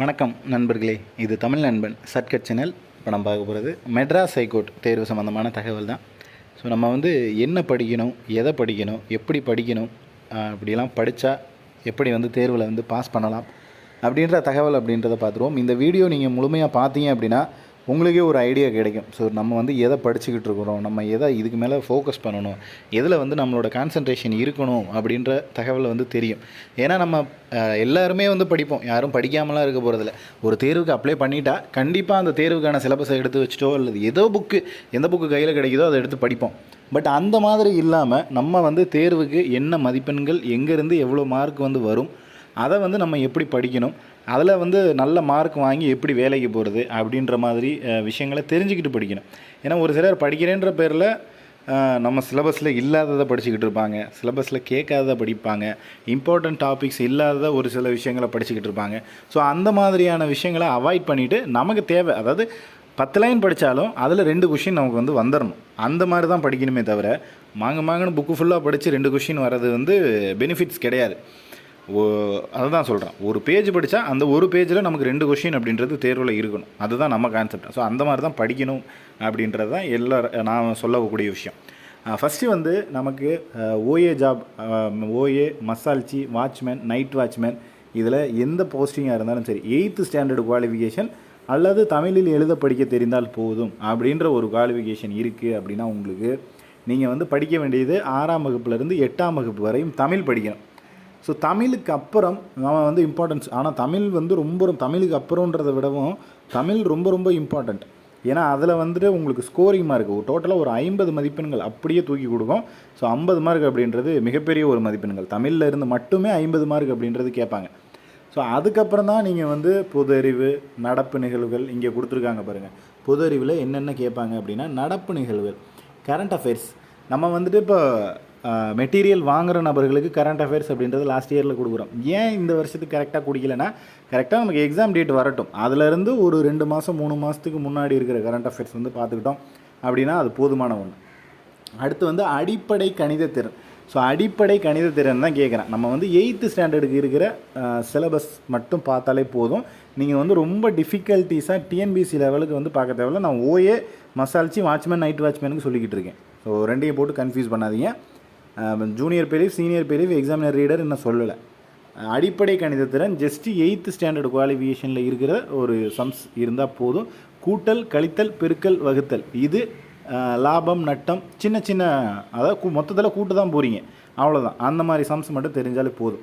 வணக்கம் நண்பர்களே. இது தமிழ் நண்பன் சர்க்கட் சேனல். இப்போ நம்ம பார்க்க போகிறது மெட்ராஸ் ஹைகோர்ட் தேர்வு சம்மந்தமான தகவல் தான். ஸோ நம்ம வந்து என்ன படிக்கணும் எதை படிக்கணும் எப்படி படிக்கணும் அப்படிலாம் படித்தா எப்படி வந்து தேர்வில் வந்து பாஸ் பண்ணலாம் அப்படின்ற தகவல் அப்படின்றத பார்த்துருவோம். இந்த வீடியோ நீங்கள் முழுமையாக பார்த்தீங்க அப்படின்னா உங்களுக்கே ஒரு ஐடியா கிடைக்கும். ஸோ நம்ம வந்து எதை படிச்சுக்கிட்டு இருக்கிறோம் நம்ம எதை இதுக்கு மேலே ஃபோக்கஸ் பண்ணணும் எதில் வந்து நம்மளோட கான்சன்ட்ரேஷன் இருக்கணும் அப்படின்ற தகவல் வந்து தெரியும். ஏன்னா நம்ம எல்லாருமே வந்து படிப்போம். யாரும் படிக்காமலாம் இருக்க போகிறதில்ல ஒரு தேர்வுக்கு அப்ளை பண்ணிட்டா கண்டிப்பாக அந்த தேர்வுக்கான சிலபஸை எடுத்து வச்சுட்டோ அல்லது ஏதோ புக்கு எந்த புக்கு கையில் கிடைக்குதோ அதை எடுத்து படிப்போம். பட் அந்த மாதிரி இல்லாமல் நம்ம வந்து தேர்வுக்கு என்ன மதிப்பெண்கள் எங்கேருந்து எவ்வளோ மார்க் வந்து வரும் அதை வந்து நம்ம எப்படி படிக்கணும்? அதில் வந்து நல்ல மார்க் வாங்கி எப்படி வேலைக்கு போகிறது அப்படின்ற மாதிரி விஷயங்களை தெரிஞ்சுக்கிட்டு படிக்கணும். ஏன்னா ஒரு சிலர் படிக்கிறேன்ற பேரில் நம்ம சிலபஸில் இல்லாததை படிச்சுக்கிட்டு இருப்பாங்க. சிலபஸில் கேட்காததை படிப்பாங்க. இம்பார்ட்டன்ட் டாபிக்ஸ் இல்லாத ஒரு சில விஷயங்களை படிச்சுக்கிட்டு இருப்பாங்க. ஸோ அந்த மாதிரியான விஷயங்களை அவாய்ட் பண்ணிவிட்டு நமக்கு தேவை அதாவது பத்து லைன் படித்தாலும் அதில் ரெண்டு கொஷின் நமக்கு வந்து வந்துடணும் அந்த மாதிரி தான் படிக்கணுமே தவிர மாங்க மாங்கன்னு புக்கு ஃபுல்லாக படித்து ரெண்டு கொஷின் வர்றது வந்து பெனிஃபிட்ஸ் கிடையாது. அதுதான் சொல்கிறேன் ஒரு பேஜ் படித்தா அந்த ஒரு பேஜில் நமக்கு ரெண்டு கொஷின் அப்படின்றது தேர்வில் இருக்கணும். அதுதான் நம்ம கான்செப்ட் ஸோ அந்த மாதிரி தான் படிக்கணும் அப்படின்றது தான் எல்லா நான் சொல்லக்கூடிய விஷயம். ஃபஸ்ட்டு வந்து நமக்கு ஓஏ ஜாப் ஓஏ மசால்ச்சி வாட்ச்மேன் நைட் வாட்ச்மேன் இதில் எந்த போஸ்டிங்காக இருந்தாலும் சரி எயித்து ஸ்டாண்டர்டு குவாலிஃபிகேஷன் அல்லது தமிழில் எழுத படிக்க தெரிந்தால் போதும் அப்படின்ற ஒரு குவாலிஃபிகேஷன் இருக்குது அப்படின்னா உங்களுக்கு நீங்கள் வந்து படிக்க வேண்டியது ஆறாம் வகுப்புலேருந்து எட்டாம் வகுப்பு வரையும் தமிழ் படிக்கணும். ஸோ தமிழுக்கு அப்புறம் நம்ம வந்து இம்பார்ட்டன்ஸ் ஆனால் தமிழ் வந்து ரொம்ப ரொம்ப- தமிழுக்கு அப்புறம்ன்றதை விடவும் தமிழ் ரொம்ப ரொம்ப இம்பார்ட்டண்ட் ஏன்னா அதில் வந்துட்டு உங்களுக்கு ஸ்கோரிங் மார்க் டோட்டலாக ஒரு ஐம்பது மதிப்பெண்கள் அப்படியே தூக்கி கொடுக்கும். ஸோ ஐம்பது மார்க் அப்படின்றது மிகப்பெரிய ஒரு மதிப்பெண்கள். தமிழில் இருந்து மட்டுமே ஐம்பது மார்க் அப்படின்றது கேட்பாங்க. ஸோ அதுக்கப்புறம் தான் நீங்கள் வந்து பொது அறிவு நடப்பு நிகழ்வுகள் இங்கே கொடுத்துருக்காங்க பாருங்கள் பொது அறிவில் என்னென்ன கேட்பாங்க அப்படின்னா நடப்பு நிகழ்வுகள் கரண்ட் அஃபேர்ஸ் நம்ம வந்துட்டு இப்போ மெட்டீரியல் வாங்குற நபர்களுக்கு கரண்ட் அஃபேர்ஸ் அப்படின்றது லாஸ்ட் இயரில் கொடுக்குறோம். ஏன் இந்த வருஷத்துக்கு கரெக்டாக குடிக்கலைன்னா கரெக்டாக நமக்கு எக்ஸாம் டேட் வரட்டும். அதுலேருந்து ஒரு ரெண்டு மாதம் மூணு மாதத்துக்கு முன்னாடி இருக்கிற கரண்ட் அஃபேர்ஸ் வந்து பார்த்துக்கிட்டோம் அப்படின்னா அது போதுமான ஒன்று அடுத்து வந்து அடிப்படை கணித திறன். ஸோ அடிப்படை கணித திறன் தான் கேட்குறேன் நம்ம வந்து எயித்து ஸ்டாண்டர்டுக்கு இருக்கிற சிலபஸ் மட்டும் பார்த்தாலே போதும். நீங்கள் வந்து ரொம்ப டிஃபிகல்ட்டிஸாக டிஎன்பிசி லெவலுக்கு வந்து பார்க்க தேவையில்ல. நான் ஓஏ மசால்ச்சி வாட்ச்மேன் நைட் வாட்ச்மேனுக்கு சொல்லிக்கிட்டு இருக்கேன். ஸோ ரெண்டையும் போட்டு கன்ஃபியூஸ் பண்ணாதீங்க. ஜூனியர் பிரிவ் சீனியர் பிரிவ் எக்ஸாமினர் ரீடர் இன்னும் சொல்லலை. அடிப்படை கணிதத்திறன் ஜஸ்ட் எயித்து ஸ்டாண்டர்ட் குவாலிஃபிகேஷனில் இருக்கிற ஒரு சம்ஸ் இருந்தால் போதும். கூட்டல் கழித்தல் பெருக்கல் வகுத்தல். இது லாபம் நட்டம் சின்ன சின்ன அதாவது மொத்தத்தில் கூட்டு தான் போகிறீங்க அவ்வளோதான் அந்த மாதிரி சம்ஸ் மட்டும் தெரிஞ்சாலே போதும்.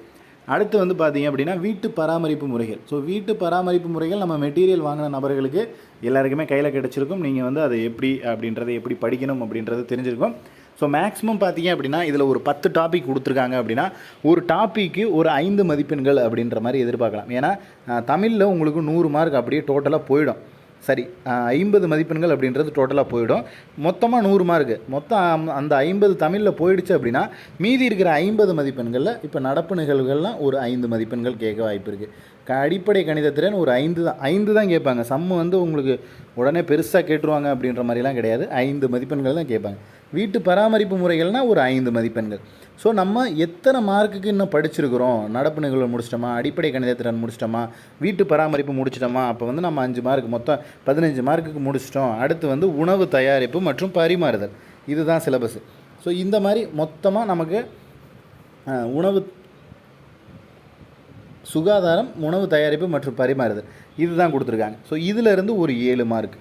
அடுத்து வந்து பார்த்தீங்க அப்படின்னா வீட்டு பராமரிப்பு முறைகள். ஸோ வீட்டு பராமரிப்பு முறைகள் நம்ம மெட்டீரியல் வாங்கின நபர்களுக்கு எல்லாருக்குமே கையில் கிடச்சிருக்கும். நீங்கள் வந்து அதை எப்படி அப்படின்றத எப்படி படிக்கணும் அப்படின்றது தெரிஞ்சிருக்கும். ஸோ மேக்ஸிமம் பார்த்தீங்க அப்படின்னா இதில் ஒரு பத்து டாபிக் கொடுத்துருக்காங்க அப்படின்னா ஒரு டாப்பிக்கு ஒரு ஐந்து மதிப்பெண்கள் அப்படின்ற மாதிரி எதிர்பார்க்கலாம். ஏன்னா தமிழில் உங்களுக்கு நூறு மார்க் அப்படியே டோட்டலாக போயிடும். சரி ஐம்பது மதிப்பெண்கள் அப்படின்றது டோட்டலாக போயிடும். மொத்தமாக நூறு மார்க்கு மொத்தம் அம்- அந்த ஐம்பது தமிழில் போயிடுச்சு அப்படின்னா மீதி இருக்கிற ஐம்பது மதிப்பெண்களில் இப்போ நடப்பு நிகழ்வுகள்லாம் ஒரு ஐந்து மதிப்பெண்கள் கேட்க வாய்ப்பு இருக்குது அடிப்படை கணிதத்திறன் ஒரு ஐந்து தான் ஐந்து தான் கேட்பாங்க. சம்மு வந்து உங்களுக்கு உடனே பெருசாக கேட்டுருவாங்க அப்படின்ற மாதிரிலாம் கிடையாது. ஐந்து மதிப்பெண்கள் தான் கேட்பாங்க. வீட்டு பராமரிப்பு முறைகள்னால் ஒரு ஐந்து மதிப்பெண்கள். ஸோ நம்ம எத்தனை மார்க்குக்கு இன்னும் படிச்சிருக்கிறோம்? நடப்பு நிகழ்வு முடிச்சிட்டோமா? அடிப்படை கணிதத்திறன் முடிச்சிட்டோமா? வீட்டு பராமரிப்பு முடிச்சிட்டோமா? அப்போ வந்து நம்ம அஞ்சு மார்க் மொத்தம் பதினஞ்சு மார்க்குக்கு முடிச்சிட்டோம். அடுத்து வந்து உணவு தயாரிப்பு மற்றும் பரிமாறுதல். இதுதான் சிலபஸ். ஸோ இந்த மாதிரி மொத்தமாக நமக்கு உணவு சுகாதாரம் உணவு தயாரிப்பு மற்றும் பரிமாறுதல். இதுதான் கொடுத்துருக்காங்க. ஸோ இதிலிருந்து ஒரு ஏழு மார்க்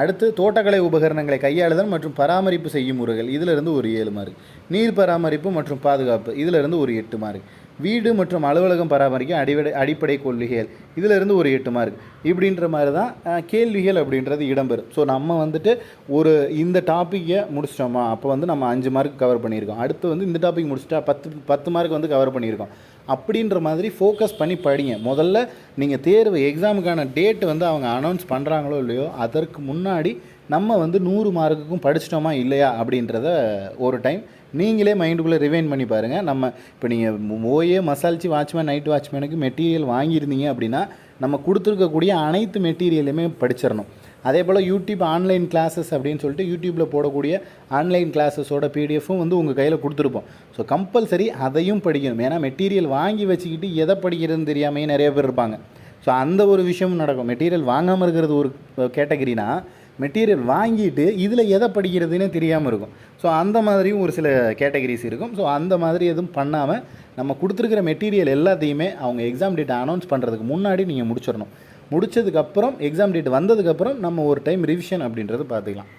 அடுத்து தோட்டக்கலை உபகரணங்களை கையாளுதல் மற்றும் பராமரிப்பு செய்யும் முறைகள். இதிலிருந்து ஒரு ஏழு மார்க் நீர் பராமரிப்பு மற்றும் பாதுகாப்பு. இதிலிருந்து ஒரு எட்டு மார்க் வீடு மற்றும் அலுவலகம் பராமரிக்க அடிப்படை அடிப்படை கொள்கைகள். இதிலிருந்து ஒரு எட்டு மார்க் இப்படின்ற மாதிரி தான் கேள்விகள் அப்படின்றது இடம்பெறும். ஸோ நம்ம வந்துட்டு ஒரு இந்த டாப்பிக்கை முடிச்சிட்டோமா? அப்போ வந்து நம்ம அஞ்சு மார்க் கவர் பண்ணியிருக்கோம். அடுத்து வந்து இந்த டாபிக் முடிச்சிட்டா பத்து பத்து மார்க் வந்து கவர் பண்ணியிருக்கோம். அப்படின்ற மாதிரி ஃபோக்கஸ் பண்ணி படிங்க. முதல்ல நீங்கள் தேர்வு எக்ஸாமுக்கான டேட் வந்து அவங்க அனௌன்ஸ் பண்ணுறாங்களோ இல்லையோ அதற்கு முன்னாடி நம்ம வந்து நூறு மார்க்குக்கும் படிச்சிட்டோமா இல்லையா அப்படின்றத ஒரு டைம் நீங்களே மைண்டுக்குள்ளே ரிவைன் பண்ணி பாருங்கள் நம்ம இப்போ நீங்கள் ஓயே மசாலிச்சு வாட்ச்மேன் நைட் வாட்ச்மேனுக்கு மெட்டீரியல் வாங்கியிருந்தீங்க அப்படின்னா நம்ம கொடுத்துருக்கக்கூடிய அனைத்து மெட்டீரியலுமே படிச்சிடணும். அதே போல் யூடியூப் ஆன்லைன் கிளாஸஸ் அப்படின்னு சொல்லிட்டு யூடியூப்பில் போடக்கூடிய ஆன்லைன் கிளாஸஸோட பிடிஎஃப்பும் வந்து உங்கள் கையில் கொடுத்துருப்போம். ஸோ கம்பல்சரி அதையும் படிக்கணும். ஏன்னா மெட்டீரியல் வாங்கி வச்சுக்கிட்டு எதை படிக்கிறதுன்னு தெரியாமையே நிறைய பேர் இருப்பாங்க. ஸோ அந்த ஒரு விஷயமும் நடக்கும். மெட்டீரியல் வாங்காமல் இருக்கிறது ஒரு கேட்டகரினா மெட்டீரியல் வாங்கிட்டு இதில் எதை படிக்கிறதுன்னு தெரியாமல் இருக்கும். ஸோ அந்த மாதிரியும் ஒரு சில கேட்டகரிஸ் இருக்கும். ஸோ அந்த மாதிரி எதுவும் பண்ணாமல் நம்ம கொடுத்துருக்கிற மெட்டீரியல் எல்லாத்தையுமே அவங்க எக்ஸாம் டேட் அனௌன்ஸ் பண்ணுறதுக்கு முன்னாடி நீங்கள் முடிச்சிடணும். முடிச்சதுக்கப்புறம் எக்ஸாம் டேட் வந்ததுக்கப்புறம் நம்ம ஒரு டைம் ரிவிஷன் அப்படின்றது பார்த்துக்கலாம்.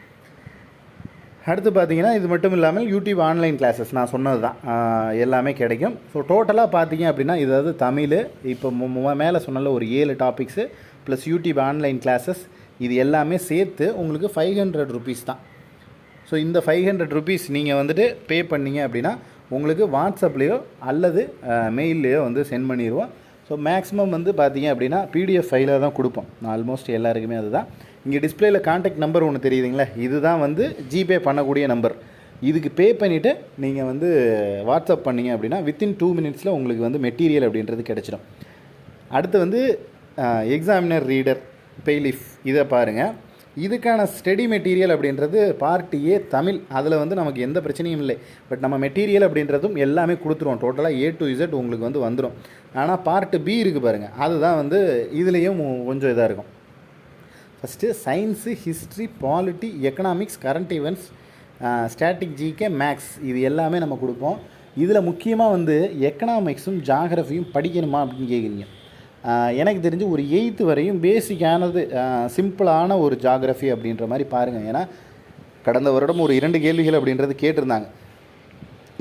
அடுத்து பார்த்தீங்கன்னா இது மட்டும் இல்லாமல் யூடியூப் ஆன்லைன் கிளாஸஸ் நான் சொன்னது தான். எல்லாமே கிடைக்கும். ஸோ டோட்டலாக பார்த்தீங்க அப்படின்னா இதாவது தமிழ் இப்போ மேலே சொன்னல ஒரு ஏழு topics plus YouTube online classes இது எல்லாமே சேர்த்து உங்களுக்கு ஃபைவ் ஹண்ட்ரட் ருபீஸ் தான். ஸோ இந்த ஃபைவ் ஹண்ட்ரட் ருபீஸ் நீங்கள் வந்துட்டு பே பண்ணீங்க அப்படின்னா உங்களுக்கு வாட்ஸ்அப்லேயோ அல்லது மெயில்லையோ வந்து சென்ட் பண்ணிடுவோம். ஸோ மேக்ஸிமம் வந்து பார்த்தீங்க அப்படின்னா பிடிஎஃப் ஃபைலாக தான் கொடுப்போம். ஆல்மோஸ்ட் எல்லாருக்குமே அதுதான். இங்கே டிஸ்பிளேயில் காண்டாக்ட் நம்பர் ஒன்று தெரியுதுங்களா? இதுதான் வந்து ஜிபே பண்ணக்கூடிய நம்பர் இதுக்கு பே பண்ணிவிட்டு நீங்கள் வந்து வாட்ஸ்அப் பண்ணீங்க அப்படின்னா வித்தின் டூ மினிட்ஸில் உங்களுக்கு வந்து மெட்டீரியல் அப்படின்றது கிடச்சிடும். அடுத்து வந்து எக்ஸாமினர் ரீடர் பெய்லிஃப் இதை பாருங்கள் இதுக்கான ஸ்டடி மெட்டீரியல் அப்படின்றது பார்ட் ஏ தமிழ். அதில் வந்து நமக்கு எந்த பிரச்சனையும் இல்லை. பட் நம்ம மெட்டீரியல் அப்படின்றதும் எல்லாமே கொடுத்துருவோம். டோட்டலாக ஏ டு இசட் உங்களுக்கு வந்து வந்துடும் ஆனால் பார்ட் பி இருக்குது பாருங்கள் அதுதான் வந்து இதுலேயும் கொஞ்சம் இதாக இருக்கும். First science history polity economics current events static GK maths இது எல்லாமே நம்ம கொடுப்போம். இதில் முக்கியமாக வந்து எக்கனாமிக்ஸும் ஜாகிரஃபியும் படிக்கணுமா அப்படின்னு கேட்குறீங்க எனக்கு தெரிஞ்சு ஒரு எயித்து வரையும் பேசிக்கானது சிம்பிளான ஒரு ஜாகிரஃபி அப்படின்ற மாதிரி பாருங்கள் ஏன்னா கடந்த வருடம் ஒரு இரண்டு கேள்விகள் அப்படின்றது கேட்டிருந்தாங்க.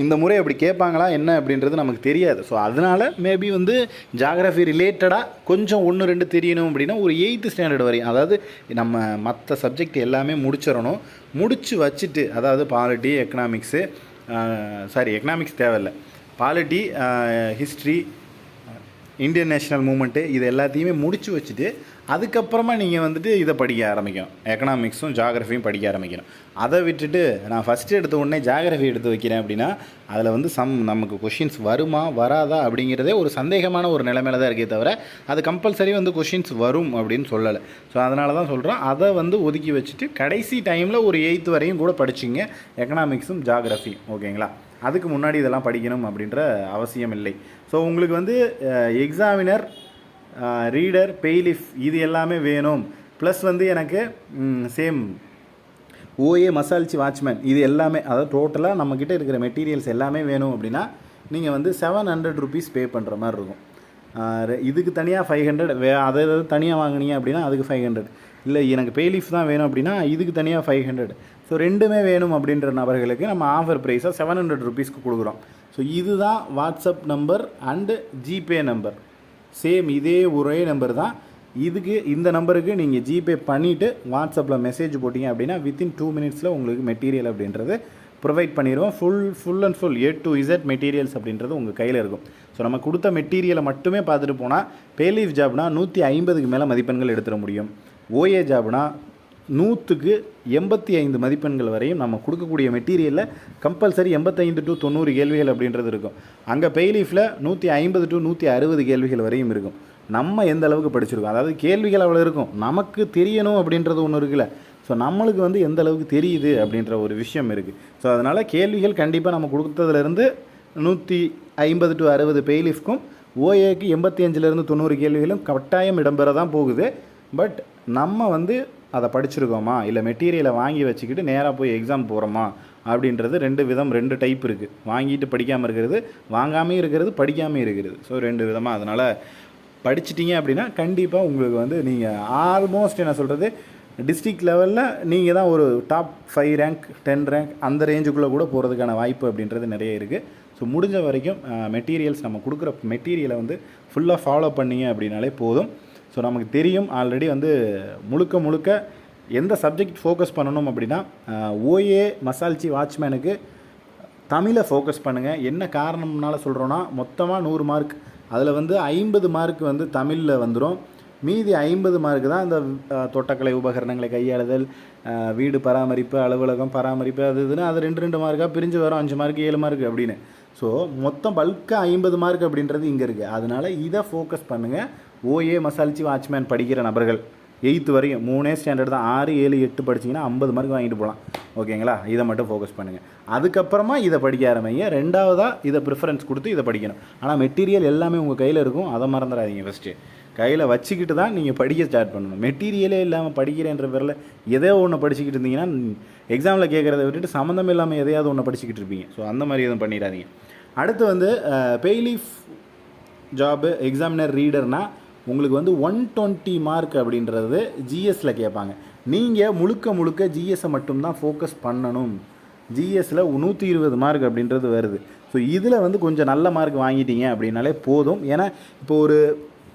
இந்த முறை அப்படி கேட்பாங்களா என்ன அப்படின்றது நமக்கு தெரியாது. ஸோ அதனால் மேபி வந்து ஜாகிரஃபி ரிலேட்டடாக கொஞ்சம் ஒன்று ரெண்டு தெரியணும் அப்படின்னா ஒரு எயித்து ஸ்டாண்டர்ட் வரையும். அதாவது நம்ம மற்ற சப்ஜெக்ட் எல்லாமே முடிச்சிடணும். முடித்து வச்சுட்டு அதாவது பாலிட்டி எக்கனாமிக்ஸு சாரி எக்கனாமிக்ஸ் தேவையில்லை. Polity history Indian national movement இது எல்லாத்தையுமே முடித்து வச்சுட்டு அதுக்கப்புறமா நீங்கள் வந்துட்டு இதை படிக்க ஆரம்பிக்கணும். எக்கனாமிக்ஸும் ஜாகிரஃபியும் படிக்க ஆரம்பிக்கணும். அதை விட்டுட்டு நான் ஃபஸ்ட்டு எடுத்த உடனே ஜாகிரஃபி எடுத்து வைக்கிறேன் அப்படின்னா அதில் வந்து சம் நமக்கு கொஷின்ஸ் வருமா வராதா அப்படிங்கிறதே ஒரு சந்தேகமான ஒரு நிலைமையில தான் இருக்கே தவிர அது கம்பல்சரி வந்து கொஷின்ஸ் வரும் அப்படின்னு சொல்லலை. ஸோ அதனால தான் சொல்கிறோம் அதை வந்து ஒதுக்கி வச்சுட்டு கடைசி டைமில் ஒரு எயித்து வரையும் கூட படிச்சிங்க. எக்கனாமிக்ஸும் ஜாகிரஃபியும் ஓகேங்களா அதுக்கு முன்னாடி இதெல்லாம் படிக்கணும் அப்படின்ற அவசியம் இல்லை ஸோ உங்களுக்கு வந்து எக்ஸாமினர் ரீடர் பெய்லிஃப் இது எல்லாமே வேணும். ப்ளஸ் வந்து எனக்கு சேம் ஓஏ மசால்ச்சி வாட்ச்மேன் இது எல்லாமே அதாவது டோட்டலாக நம்மக்கிட்ட இருக்கிற மெட்டீரியல்ஸ் எல்லாமே வேணும் அப்படின்னா நீங்கள் வந்து செவன் ஹண்ட்ரட் ருபீஸ் பே பண்ணுற மாதிரி இருக்கும். இதுக்கு தனியாக ஃபைவ் ஹண்ட்ரட் வே அதை தனியாக வாங்குனீங்க அப்படின்னா அதுக்கு ஃபைவ் ஹண்ட்ரட் இல்லை எனக்கு பேலீஃப் தான் வேணும் அப்படின்னா இதுக்கு தனியாக ஃபைவ் ஹண்ட்ரட் ஸோ ரெண்டுமே வேணும் அப்படின்ற நபர்களுக்கு நம்ம ஆஃபர் ப்ரைஸாக செவன் ஹண்ட்ரட் ருபீஸ்க்கு கொடுக்குறோம். ஸோ இதுதான் WhatsApp number and GPay number same இதே ஒரே நம்பர் தான். இதுக்கு இந்த நம்பருக்கு நீங்கள் ஜிபே பண்ணிவிட்டு வாட்ஸ்அப்பில் மெசேஜ் போட்டிங்க அப்படின்னா வித்தின் டூ மினிட்ஸில் உங்களுக்கு மெட்டீரியல் அப்படின்றது ப்ரொவைட் பண்ணிடுவோம். Full full and full A to Z materials அப்படின்றது உங்கள் கையில் இருக்கும். ஸோ நம்ம கொடுத்த மெட்டீரியலை மட்டுமே பார்த்துட்டு போனால் பேலீஃப் ஜாப்னால் நூற்றி ஐம்பதுக்கு மேலே மதிப்பெண்கள் எடுத்துட முடியும். ஓஏ ஜாப்னா நூற்றுக்கு எண்பத்தி ஐந்து மதிப்பெண்கள் வரையும் நம்ம கொடுக்கக்கூடிய மெட்டீரியலில் கம்பல்சரி எண்பத்தைந்து டு தொண்ணூறு கேள்விகள் அப்படின்றது இருக்கும். அங்கே பெய்லீஃபில் நூற்றி ஐம்பது டு நூற்றி அறுபது கேள்விகள் வரையும் இருக்கும். நம்ம எந்த அளவுக்கு படிச்சிருக்கோம்? அதாவது கேள்விகள் அவ்வளோ இருக்கும். நமக்கு தெரியணும் அப்படின்றது ஒன்று இருக்குல்ல. ஸோ நம்மளுக்கு வந்து எந்த அளவுக்கு தெரியுது அப்படின்ற ஒரு விஷயம் இருக்குது ஸோ அதனால் கேள்விகள் கண்டிப்பாக நம்ம கொடுத்ததுலேருந்து நூற்றி ஐம்பது டு அறுபது பெய்லிஃப்க்கும் ஓஏக்கு எண்பத்தி அஞ்சுலேருந்து தொண்ணூறு கேள்விகளும் கட்டாயம் இடம்பெற தான் போகுது. பட் நம்ம வந்து அதை படிச்சிருக்கோமா? இல்லை மெட்டீரியலை வாங்கி வச்சுக்கிட்டு நேராக போய் எக்ஸாம் போகிறோமா அப்படின்றது ரெண்டு விதம் ரெண்டு டைப் இருக்குது வாங்கிட்டு படிக்காமல் இருக்கிறது வாங்காமையும் இருக்கிறது படிக்காமல் இருக்கிறது. ஸோ ரெண்டு விதமாக அதனால் படிச்சிட்டிங்க அப்படின்னா கண்டிப்பாக உங்களுக்கு வந்து நீங்கள் ஆல்மோஸ்ட் என்ன சொல்கிறது டிஸ்ட்ரிக்ட் லெவலில் நீங்கள் தான் ஒரு top five rank ten rank அந்த ரேஞ்சுக்குள்ளே கூட போகிறதுக்கான வாய்ப்பு அப்படின்றது நிறைய இருக்குது ஸோ முடிஞ்ச வரைக்கும் மெட்டீரியல்ஸ் நம்ம கொடுக்குற மெட்டீரியலை வந்து ஃபுல்லாக ஃபாலோ பண்ணீங்க அப்படின்னாலே போதும். ஸோ நமக்கு தெரியும் ஆல்ரெடி வந்து முழுக்க முழுக்க எந்த சப்ஜெக்ட் ஃபோக்கஸ் பண்ணணும் அப்படின்னா ஓஏ மசால்ச்சி வாட்ச்மேனுக்கு தமிழை ஃபோக்கஸ் பண்ணுங்கள் என்ன காரணம்னால சொல்கிறோன்னா மொத்தமாக நூறு மார்க் அதில் வந்து ஐம்பது மார்க் வந்து தமிழில் வந்துடும் மீதி ஐம்பது மார்க் தான் இந்த தோட்டக்கலை உபகரணங்களை கையாளுதல் வீடு பராமரிப்பு அலுவலகம் பராமரிப்பு அது இதுன்னு அது ரெண்டு ரெண்டு மார்க்காக பிரிஞ்சு வரும். அஞ்சு மார்க் ஏழு மார்க் அப்படின்னு. ஸோ மொத்தம் பல்காக ஐம்பது மார்க் அப்படின்றது இங்கே இருக்குது அதனால் இதை ஃபோக்கஸ் பண்ணுங்கள் ஓஏ மசாலிச்சு வாட்ச்மேன் படிக்கிற நபர்கள். எயித்து வரையும் மூணே ஸ்டாண்டர்ட் தான். ஆறு ஏழு எட்டு படிச்சிங்கன்னா ஐம்பது மார்க் வாங்கிட்டு போகலாம். ஓகேங்களா? இதை மட்டும் ஃபோக்கஸ் பண்ணுங்கள் அதுக்கப்புறமா இதை படிக்க ஆரம்பிங்க. ரெண்டாவதாக இதை ப்ரிஃபரன்ஸ் கொடுத்து இதை படிக்கணும். ஆனால் மெட்டீரியல் எல்லாமே உங்கள் கையில் இருக்கும். அதை மறந்துடாதீங்க ஃபஸ்ட்டு கையில் வச்சுக்கிட்டு தான் நீங்கள் படிக்க ஸ்டார்ட் பண்ணணும். மெட்டீரியலே இல்லாமல் படிக்கிறேன்ற பேரில் எதோ ஒன்று படிச்சுக்கிட்டு இருந்தீங்கன்னா எக்ஸாமில் கேட்குறத விட்டுட்டு சம்மந்தம் இல்லாமல் எதையாவது ஒன்று படிச்சுக்கிட்டு இருப்பீங்க. ஸோ அந்த மாதிரி எதுவும் பண்ணிடாதீங்க. அடுத்து வந்து பெய்லீஃப் ஜாபு எக்ஸாமினர் ரீடர்னால் உங்களுக்கு வந்து ஒன் டுவெண்ட்டி மார்க் அப்படின்றது ஜிஎஸ்சில் கேட்பாங்க. நீங்கள் முழுக்க முழுக்க ஜிஎஸ்ஸை மட்டும்தான் ஃபோக்கஸ் பண்ணணும். ஜிஎஸ்சில் நூற்றி இருபது மார்க் அப்படின்றது வருது. ஸோ இதில் வந்து கொஞ்சம் நல்ல மார்க் வாங்கிட்டீங்க அப்படின்னாலே போதும். ஏன்னா இப்போ ஒரு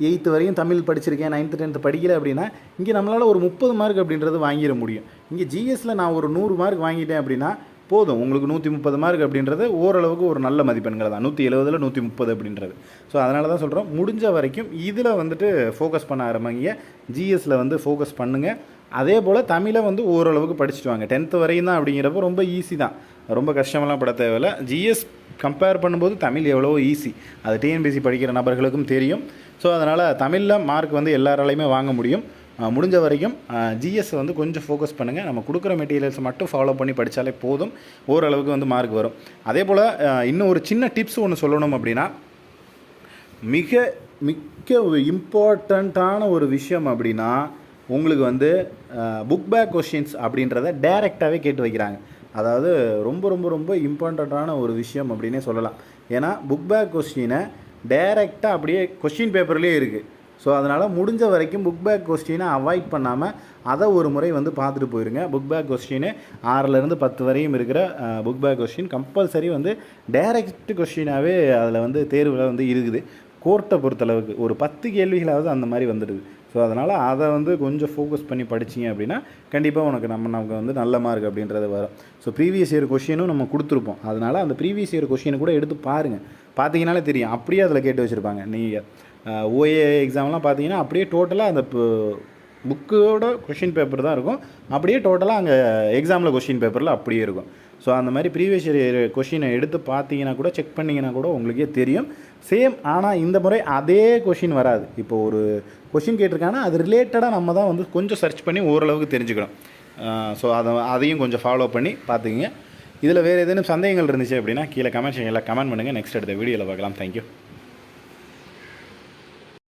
எயித்து வரையும் தமிழ் படிச்சிருக்கேன் நைன்த்து டென்த்து படிக்கல அப்படின்னா இங்கே நம்மளால் ஒரு முப்பது மார்க் அப்படின்றது வாங்கிட முடியும். இங்கே ஜிஎஸ்சில் நான் ஒரு நூறு மார்க் வாங்கிட்டேன் அப்படின்னா போதும். உங்களுக்கு நூற்றி முப்பது மார்க் அப்படின்றது ஓரளவுக்கு ஒரு நல்ல மதிப்பெண்கள் தான். நூற்றி எழுபதில் நூற்றி முப்பது அப்படின்றது. ஸோ அதனால தான் சொல்கிறோம் முடிஞ்ச வரைக்கும் இதில் வந்துட்டு ஃபோக்கஸ் பண்ண ஆரம்பிங்க. ஜிஎஸ்சில் வந்து ஃபோக்கஸ் பண்ணுங்கள் அதே போல் தமிழை வந்து ஓரளவுக்கு படிச்சுட்டு வாங்க. டென்த்து வரையும் தான் அப்படிங்கிறப்ப ரொம்ப ஈஸி தான். ரொம்ப கஷ்டமெல்லாம் பட தேவையில்ல. ஜிஎஸ் கம்பேர் பண்ணும்போது தமிழ் எவ்வளோ ஈஸி அது டிஎன்பிசி படிக்கிற நபர்களுக்கும் தெரியும். ஸோ அதனால் தமிழில் மார்க் வந்து எல்லாராலையுமே வாங்க முடியும். முடிஞ்ச வரைக்கும் ஜிஎஸ் வந்து கொஞ்சம் ஃபோக்கஸ் பண்ணுங்கள் நம்ம கொடுக்குற மெட்டீரியல்ஸ் மட்டும் ஃபாலோ பண்ணி படித்தாலே போதும். ஓரளவுக்கு வந்து மார்க் வரும். அதே போல் இன்னும் ஒரு சின்ன டிப்ஸ் ஒன்று சொல்லணும் அப்படின்னா மிக மிக்க இம்பார்ட்டண்ட்டான ஒரு விஷயம் அப்படின்னா உங்களுக்கு வந்து புக் பேக் கொஷின்ஸ் அப்படின்றத டைரெக்டாகவே கேட்டு வைக்கிறாங்க. அதாவது ரொம்ப ரொம்ப ரொம்ப இம்பார்ட்டண்ட்டான ஒரு விஷயம் அப்படின்னே சொல்லலாம். ஏன்னா புக் பேக் கொஸ்டினை டைரெக்டாக அப்படியே கொஷின் பேப்பர்லேயே இருக்குது ஸோ அதனால் முடிஞ்ச வரைக்கும் புக் பேக் கொஸ்டினை அவாய்ட் பண்ணாமல் அதை ஒரு முறை வந்து பார்த்துட்டு போயிருங்க. புக் பேக் கொஸ்டின் ஆறிலேருந்து பத்து வரையும் இருக்கிற புக் பேக் கொஸ்டின் கம்பல்சரி வந்து டைரக்ட் கொஸ்டினாகவே அதில் வந்து தேர்வில் வந்து இருக்குது. கோர்ட்டை பொறுத்தளவுக்கு ஒரு பத்து கேள்விகளாவது அந்த மாதிரி வந்துடுது. ஸோ அதனால் அதை வந்து கொஞ்சம் ஃபோக்கஸ் பண்ணி படிச்சிங்க அப்படின்னா கண்டிப்பாக உனக்கு நம்ம நமக்கு வந்து நல்ல மார்க் அப்படின்றது வரும். ஸோ ப்ரீவியஸ் இயர் கொஷினும் நம்ம கொடுத்துருப்போம். அதனால் அந்த ப்ரீவியஸ் இயர் கொஷினை கூட எடுத்து பாருங்கள் பார்த்தீங்கனாலே தெரியும். அப்படியே அதில் கேட்டு வச்சுருப்பாங்க. நீங்கள் ஓஏ எக்ஸாம்லாம் பார்த்தீங்கன்னா அப்படியே டோட்டலாக அந்த புக்கோட கொஷின் பேப்பர் தான் இருக்கும். அப்படியே டோட்டலாக அங்கே எக்ஸாமில் கொஷின் பேப்பரில் அப்படியே இருக்கும். ஸோ அந்த மாதிரி ப்ரீவியஸ் இயர் கொஷினை எடுத்து பார்த்தீங்கன்னா கூட செக் பண்ணிங்கன்னா கூட உங்களுக்கே தெரியும். சேம் ஆனால் இந்த முறை அதே கொஷின் வராது. இப்போ ஒரு கொஷின் கேட்டிருக்காங்கன்னா அது ரிலேட்டடாக நம்ம தான் வந்து கொஞ்சம் சர்ச் பண்ணி ஓரளவுக்கு தெரிஞ்சுக்கணும். ஸோ அதை அதையும் கொஞ்சம் ஃபாலோ பண்ணி பார்த்துக்கிங்க. இதில் வேறு ஏதேனும் சந்தேகங்கள் இருந்துச்சு அப்படின்னா கீழே கமெண்ட் செக்ஷனில் கமெண்ட் பண்ணுங்கள் நெக்ஸ்ட் எடுத்த வீடியோவில் பார்க்கலாம். தேங்க்யூ